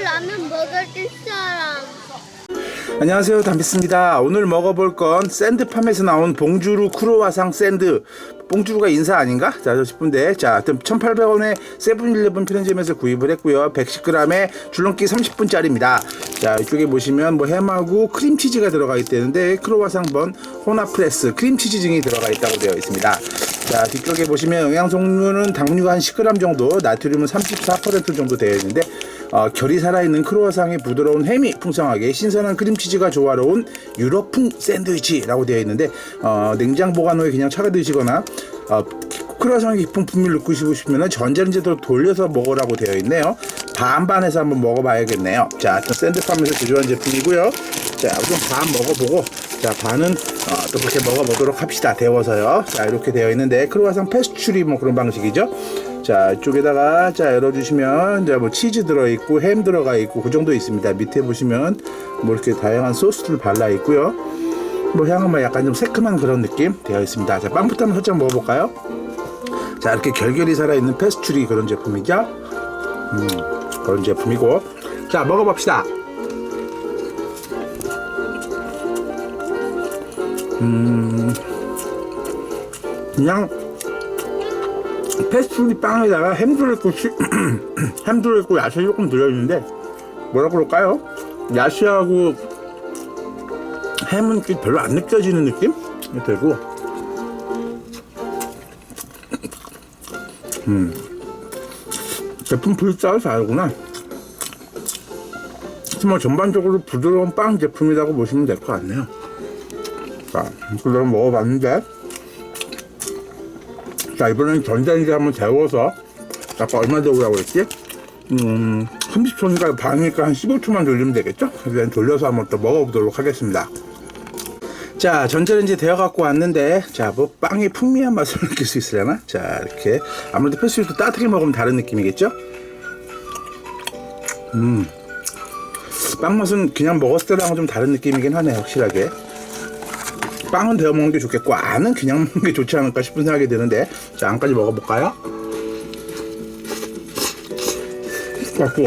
라면 먹을 사람. 안녕하세요. 담비스입니다. 오늘 먹어볼 건 샌드팜에서 나온 봉주루 크로와상 샌드. 봉주루가 인사 아닌가? 자 싶은데. 자 하여튼 1800원에 세븐일레븐 편의점에서 구입을 했고요. 110g에 줄넘기 30분짜리입니다. 자 이쪽에 보시면 뭐 햄하고 크림치즈가 들어가 있다는데 크로와상 번 호나프레스 크림치즈 등이 들어가 있다고 되어 있습니다. 자 뒤쪽에 보시면 영양성분은 당류가 한 10g 정도 나트륨은 34% 정도 되어 있는데 어, 결이 살아있는 크로와상의 부드러운 햄이 풍성하게 신선한 크림치즈가 조화로운 유럽풍 샌드위치라고 되어 있는데 어, 냉장 보관 후에 그냥 차가 드시거나 어, 크로와상의 깊은 풍미를 느끼시고 싶으면 전자레인지로 돌려서 먹으라고 되어 있네요. 반반해서 한번 먹어봐야겠네요. 자 샌드팜에서 제조한 제품이고요. 자 우선 반 먹어보고 자 반은 어, 또 그렇게 먹어보도록 합시다. 데워서요. 자 이렇게 되어 있는데 크로와상 페스츄리 뭐 그런 방식이죠 자 이쪽에다가 자 열어주시면 이제 뭐 치즈 들어있고 햄 들어가 있고 그 정도 있습니다. 밑에 보시면 뭐 이렇게 다양한 소스들 발라 있고요. 뭐 향은 뭐 약간 좀 새콤한 그런 느낌 되어 있습니다. 자 빵부터 한번 살짝 먹어볼까요? 자 이렇게 결결이 살아있는 페스츄리 그런 제품이죠? 음 그런 제품이고. 자 먹어봅시다. 음 그냥 패스트푸드 빵에다가 햄 들어있고 치- 햄 들어있고 야채 조금 들어있는데 뭐라 그럴까요? 야채하고 햄은 별로 안 느껴지는 느낌? 되고. 음. 제품 불사를 잘구나. 정말 전반적으로 부드러운 빵 제품이라고 보시면 될 것 같네요. 자 그럼 먹어봤는데 자 이번엔 전자레인지 한번 데워서 아까 얼마 데우라고 했지? 음 30초니까 반이니까 한 15초만 돌리면 되겠죠? 그래서 돌려서 한번 또 먹어보도록 하겠습니다 자 전자레인지 데워 갖고 왔는데 자 뭐 빵의 풍미한 맛을 느낄 수 있으려나? 자 이렇게 아무래도 패스트푸드 따뜻하게 먹으면 다른 느낌이겠죠? 음 빵 맛은 그냥 먹었을 때랑은 좀 다른 느낌이긴 하네 확실하게 빵은 데워 먹는 게 좋겠고 안은 그냥 먹는 게 좋지 않을까 싶은 생각이 드는데 자 안까지 먹어볼까요? 갖고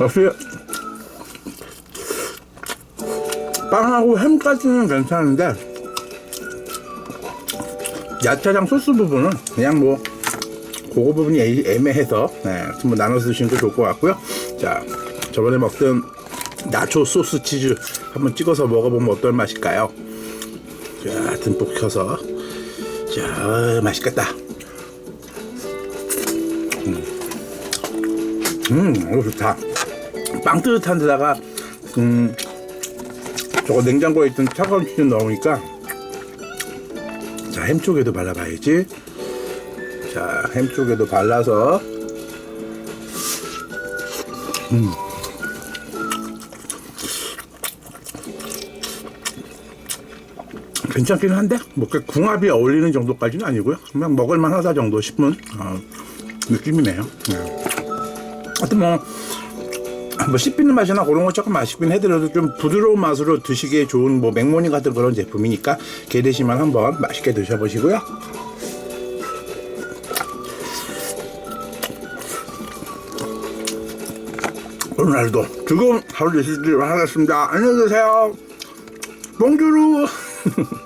역시 빵하고 햄까지는 괜찮은데 야채랑 소스 부분은 그냥 뭐 그거 부분이 애- 애매해서 네, 좀 나눠서 드시는 게 좋을 것 같고요 자 저번에 먹던 나초 소스 치즈 한번 찍어서 먹어보면 어떨 맛일까요? 자, 듬뿍 켜서 자, 맛있겠다. 음, 음, 좋다. 빵 뜨뜻한 데다가 음, 저거 냉장고에 있던 차가운 치즈 넣으니까 자, 햄 쪽에도 발라봐야지. 자, 햄 쪽에도 발라서 괜찮긴 한데 뭐그 궁합이 어울리는 정도까지는 아니고요. 그냥 먹을만 하다 정도 싶은 어, 느낌이네요. 네. 하여튼 뭐, 뭐 씹히는 맛이나 그런 거 조금 아쉽긴 해더라도 좀 부드러운 맛으로 드시기에 좋은 뭐 맥모닝 같은 그런 제품이니까 게되시면 한번 맛있게 드셔보시고요. 오늘도 즐거운 하루 되시길 바라겠습니다. 안녕히 계세요. 봉주루.